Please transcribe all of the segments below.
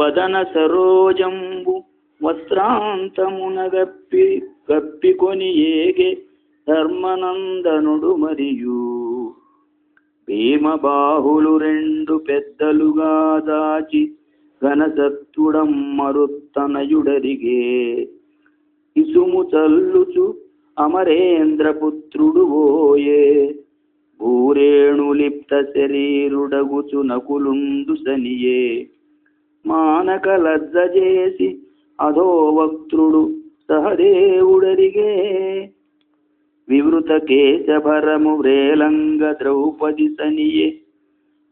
వదన సరోజంబు వస్త్రాంతమునగప్పి గప్పికొని ఏగే ధర్మనందనుడు మరియు భీమబాహులు రెండు పెద్దలుగా దాచి ఘనసత్తుడం మరుత్తనయుడరిగే. ఇసుము చల్లుచు అమరేంద్రపుత్రుడు ఓయే. భూరేణులిప్త శరీరుడగుచు నకులుండు సనియే మానక లజ్జ చేసి సహదేవుడరిగే. వివృత కేశభరము వ్రేలంగ ద్రౌపది సనియే.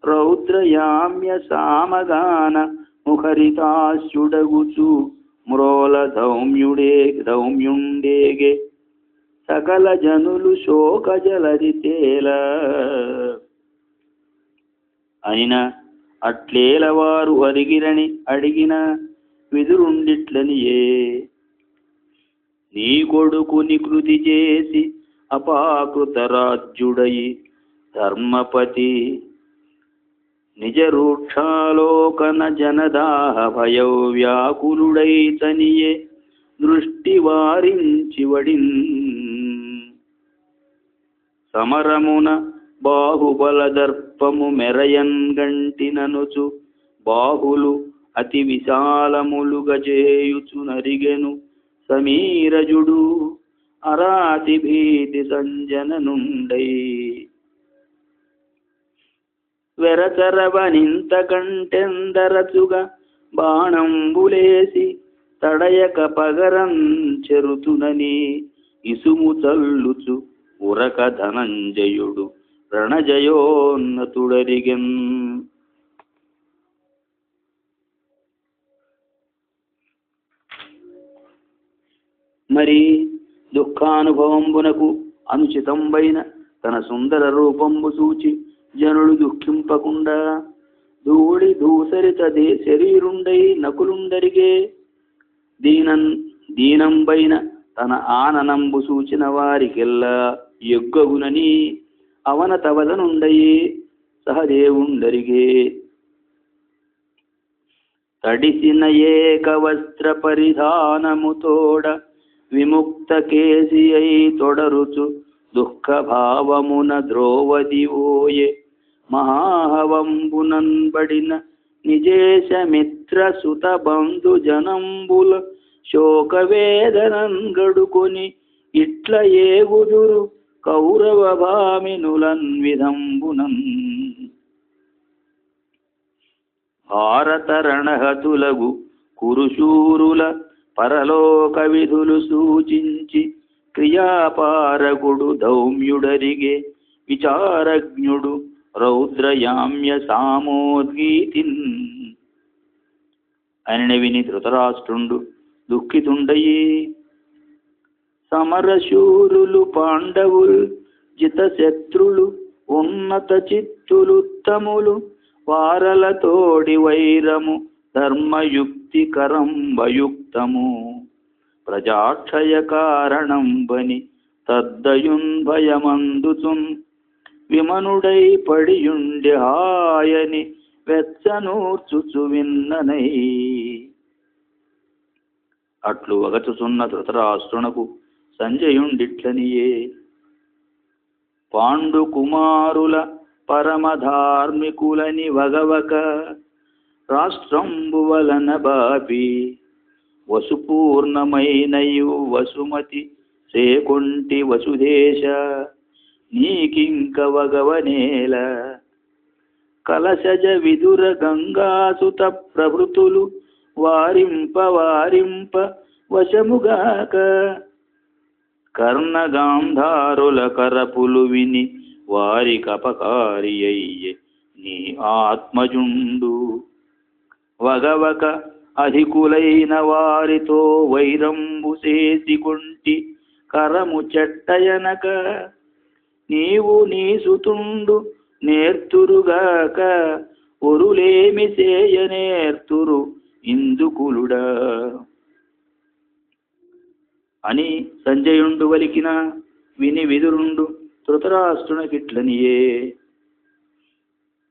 రౌద్రయామ్య సామగాన ముఖరితాశుడగుచు మ్రోల ధౌమ్యుడే ధౌమ్యుండేగే సకల జనులు శోక జలది తేల. అయిన అట్లేల వారు అరిగిరని అడిగిన విదురుండిట్లనియే. నీ కొడుకుని కృతి చేసి అపాకృత రాజ్యుడయి ధర్మపతి నిజ రూక్షాలోకన జనదాహ వ్యాకులుడై వ్యాకులుడైతనియే దృష్టి వారించి వడిన్ సమరమున బాహుబల దర్పము మెరయన్ గంటిననుచు బాహులు అతి విశాలములుగా చేయుచు నరిగెను సమీరజుడు అరాతి భీతి సంజననుండై వెరచరవనింత కంటెందరచుగా బాణంబులేసి తడయక పగరం చెరుతునని ఇసుము చల్లుచు ఉరక ధనంజయుడు. రణజయోన్నతుడరిగెన్ మరి దుఃఖానుభవంబునకు అనుచితంబైన తన సుందర రూపంబు సూచి జనులు దుఃఖింపకుండా ధూళి దూసరిత దే శరీరుండై నకులుండరిగే దీనన్ దీనంబైన తన ఆననంబు సూచిన వారికెల్లా ఎగ్గగునని అవన తవదనుండయి సహదేవుండరిగే తడిసిన ఏక వస్త్ర పరిధానముతోడ విముక్త కేసి అయి తొడరుచు దుఃఖ భావమున ద్రోవది ఓయే మహాహవంబునంబడిన నిజేశ మిత్ర సుత బంధు జనంబుల శోకవేదనం గడుకొని ఇట్ల ఏగుదురు కౌరవ భామినులన్ విధంబునన్. భారత కురుశూరుల పరలోక విధులు సూచించి క్రియాపారకుడు ధౌమ్యుడరిగే విచారజ్ఞుడు రౌద్రయామ్య సామోద్గీతిన్. అని విని ధృతరాష్ట్రుండు దుఃఖితుండయే. సమరశూరులు పాండవులు జితశత్రులు ఉన్నత చిత్తులుత్తములు వారలతోడి వైరము ధర్మయుక్తి వయుక్తము ప్రజాక్షయ కారణం బని తద్దయున్ భయమందుచున్ విమనుడై పడియుండి హాయని వెచ్చనూర్చుచు విన్ననై. అట్లు వగచుచున్న ధృతరాష్ట్రునకు సంజయుండిట్లనియే. పాండు కుమారుల పరమధార్మికులని వగవక రాష్ట్రంబు వలన బాపి వసుపూర్ణమైనయు వసుమతి సేకొంటి వసుదేశ నీకింక వగవనేల కలశజ విదుర గంగాసుత ప్రభృతులు వారింప వారింప వశముగాక కర్ణగాంధారుల కరపులు విని వారి కపకారి అయ్యే నీ ఆత్మజుండు. వగవక అధికులైన వారితో వైరంబు చేసికొంటి కరము చెట్టయనక నీవు నీ సుతుండు నేర్తురుగాక ఒరులేమి చేయనేర్తురు ఇందుకులుడా. అని సంజయుండు వలికిన విని విదురుండు ధృతరాష్ట్రునకిట్లనియే.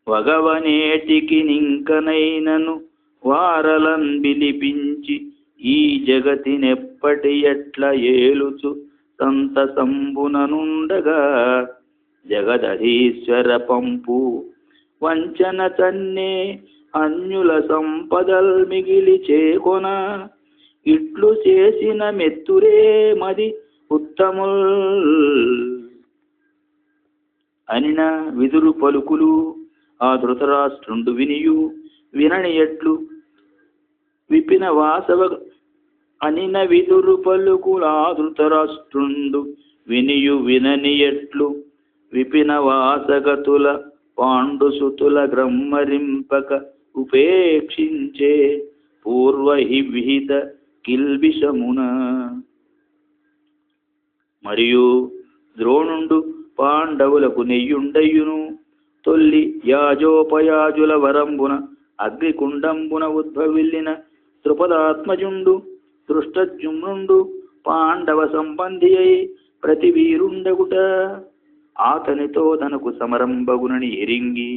వగవనేటికి నింకనైనను వారలన్ బిలిపించి ఈ జగతినెప్పటి ఎట్ల ఏలుచు సంతసంబుననుండగా జగదధీశ్వర పంపు వంచన తన్నే అన్యుల సంపదల్ మిగిలి చేకొన ఇట్లు చేసిన మెత్తురే మది ఉత్తముల్. అనిన విదురు పలుకులు ఆ ధృతరాష్ట్రుండు వినియు వినని ఎట్లు? విపిన వాసవ అనిన విదురు పలుకులు ఆ ధృతరాష్ట్రుండు వినియు వినని ఎట్లు? విపిన వాసగతుల పాండుసుతుల గ్రహ్మరింపక ఉపేక్షించే పూర్వహి విహిత కిల్బిషమున మరియు ద్రోణుండు పాండవులకు నెయ్యుండయ్యును తొల్లి యాజోపయాజుల వరంబున అగ్నికుండంబున ఉద్భవిల్లిన తృపదాత్మజుండు దృష్టజుమ్నుండు పాండవ సంబంధి అయి ప్రతి వీరుండగుట ఆతనితో తనకు సమరంబగునని ఎరింగి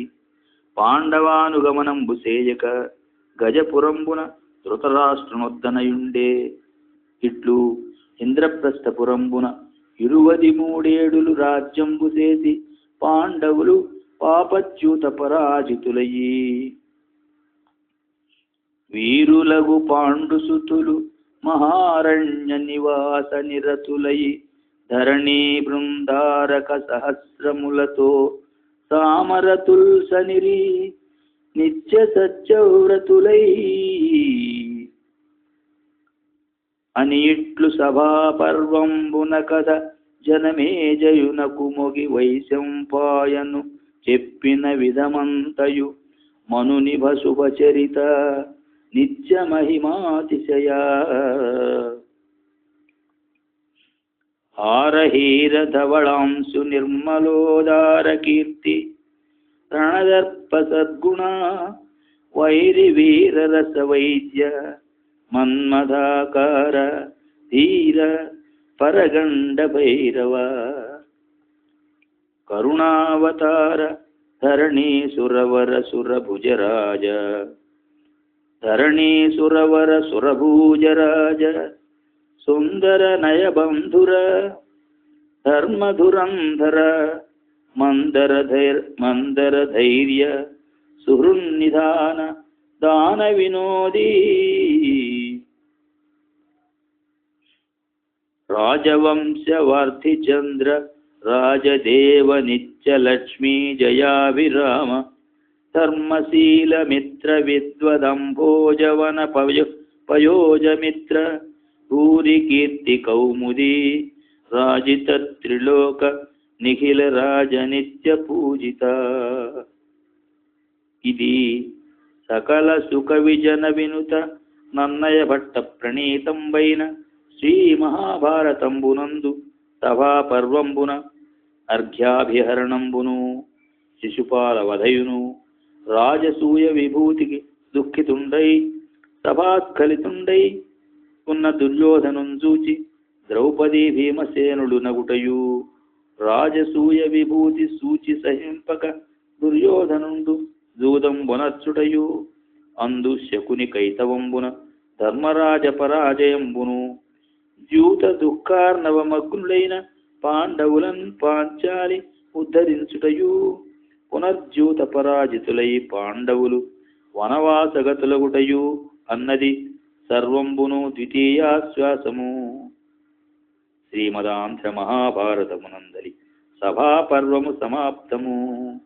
పాండవానుగమనంబు సేయక గజపురంబున ధృతరాష్ట్రనొద్దనయుండే ఇట్లు ఇంద్రప్రస్థపురంబున ఇరువది మూడేడులు రాజ్యంబు చేసి పాండవులు పాపచ్యూత పరాజితులయ్యి. వీరులగు పాండుసుతులు మహారణ్య నివాస నిరతులయి. ధరణీ బృందారక సహస్రములతో సామరతుల్సనిరి నిత్య సత్యవ్రతులై అని ఇట్లు సభాపర్వంబున కథ జనమేజయునకు మొగి వైశంపాయను చెప్పిన విధమంతయు మనుని శుభచరిత నిత్య మహిమాతిశయ హారహీర ధవళాంశు నిర్మలోదార కీర్తి సద్గుణ వైరి వీర రస వైద్య मन्मदाकार धीर परगंड भैरव करुणावतार धरणी सुरवर सुरभुजराज धरणी सुरवर सुरभुजराज सुंदर धरणीसुरवरसुरभुजराज धरणीसुरवरसुरभुजराज सुन्दरनयबन्धुर धर्मधुरन्धर मंदर धैर्य सुहृन्निधान दान विनोदी పయో పయోజమిత్ర భూరి కీర్తి కౌముది రాజిత త్రిలోక నిఖిల రాజ నిత్య పూజిత ఇది సకల సుఖ విజన వినుత నన్నయ భట్ట ప్రణీతంబైన శ్రీ మహాభారతంబునందు సభాపర్వంబున అర్ఘ్యాభిహరణంబును శిశుపాల వధయును రాజసూయ విభూతికి దుఃఖితుండై సభాస్ఖలితుండై ఉన్న దుర్యోధను చూచి ద్రౌపదీ భీమసేనుడు నగుటయు. రాజసూయ విభూతి సూచి సహింపక దుర్యోధనుండు జూదం అందు శకుని కైతవంబున ధర్మరాజ పరాజయంబును ద్యూత దుఃఖార్ణవమగ్నులైన పాండవులన్ పాంచాలి ఉద్ధరించుటయు. పునర్జ్యూత పరాజితులై పాండవులు వనవాసగతులగుటయు అన్నది సర్వంబును ద్వితీయాశ్వాసము. శ్రీమదాంధ్ర మహాభారతమునందలి సభాపర్వము సమాప్తము.